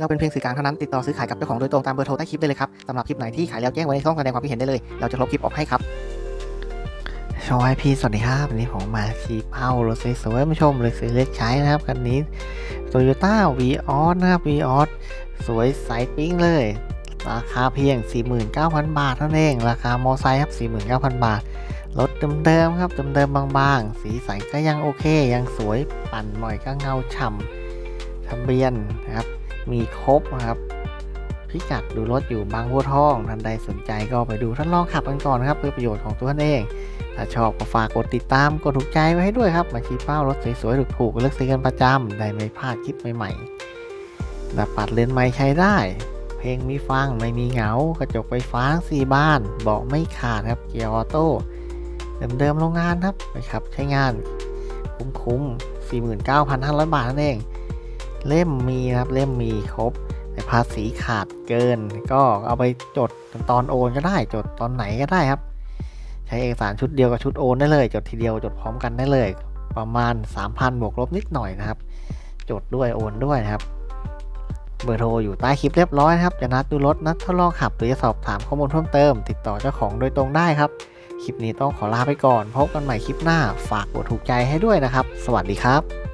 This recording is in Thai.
เราเป็นเพียงสื่อกลางเท่านั้นติดต่อซื้อขายกับเจ้าของโดยตรงตามเบอร์โทรใต้คลิปได้เลยครับสำหรับคลิปไหนที่ขายแล้วแจ้งไว้ในช่องแสดงความคิดเห็นได้เลย เราจะลบคลิปออกให้ครับชอไอพีสวัสดีครับวันนี้ผมมาชี้เป้ารถสวยๆมาชมเลยซื้อเลือกใช้นะครับคันนี้ Toyota v ีออสนะครับ v ีออสสวยใสปิ้งเลย ราคาเพียง 49,000 บาทเท่านั้นเอง ราคามอไซค์ครับ 49,000 บาท รถเดิมๆครับเดิมๆบางๆ สีสันก็ยังโอเค ยังสวยปั่นหน่อยก็เงาฉ่ำทะเบียนนะครับ มีครบครับ พิกัดดูรถอยู่บางบัวทองท่านใดสนใจก็ไปดูท่านลองขับกันก่อนครับ เพื่อประโยชน์ของตัวท่านเอง ถ้าชอบก็ฝากกดติดตามกดถูกใจไว้ให้ด้วยครับมาชี้เป้ารถสวยๆถูกๆเลือกซื้อกันประจำได้ไม่พลาดคลิปใหม่ๆดับปัดเลนไม่ใช้ได้เพลงมีฟังไม่มีเหงา กระจกไฟฟ้าสี่บ้านเบาะไม่ขาดครับเกียร์ออโต้เดิมๆโรงงานครับไปครับใช้งาน คุ้มๆ49,500 บาทนั่นเอง เล่มมีนะครับ เล่มมีครบแต่ภาษีขาดเกิน ก็เอาไปจดตอนโอนก็ได้ จดตอนไหนก็ได้ครับ ใช้เอกสารชุดเดียวกับชุดโอนได้เลย จดทีเดียวจดพร้อมกันได้เลย ประมาณ 3,000บวกลบนิดหน่อยนะครับ จดด้วยโอนด้วยนะครับ เบอร์โทรอยู่ใต้คลิปเรียบร้อยนะครับจะนัดดูรถนัดทดลองขับ หรือจะสอบถามข้อมูลเพิ่มเติม ติดต่อเจ้าของโดยตรงได้ครับคลิปนี้ต้องขอลาไปก่อน พบกันใหม่คลิปหน้า ฝากกดถูกใจให้ด้วยนะครับ สวัสดีครับ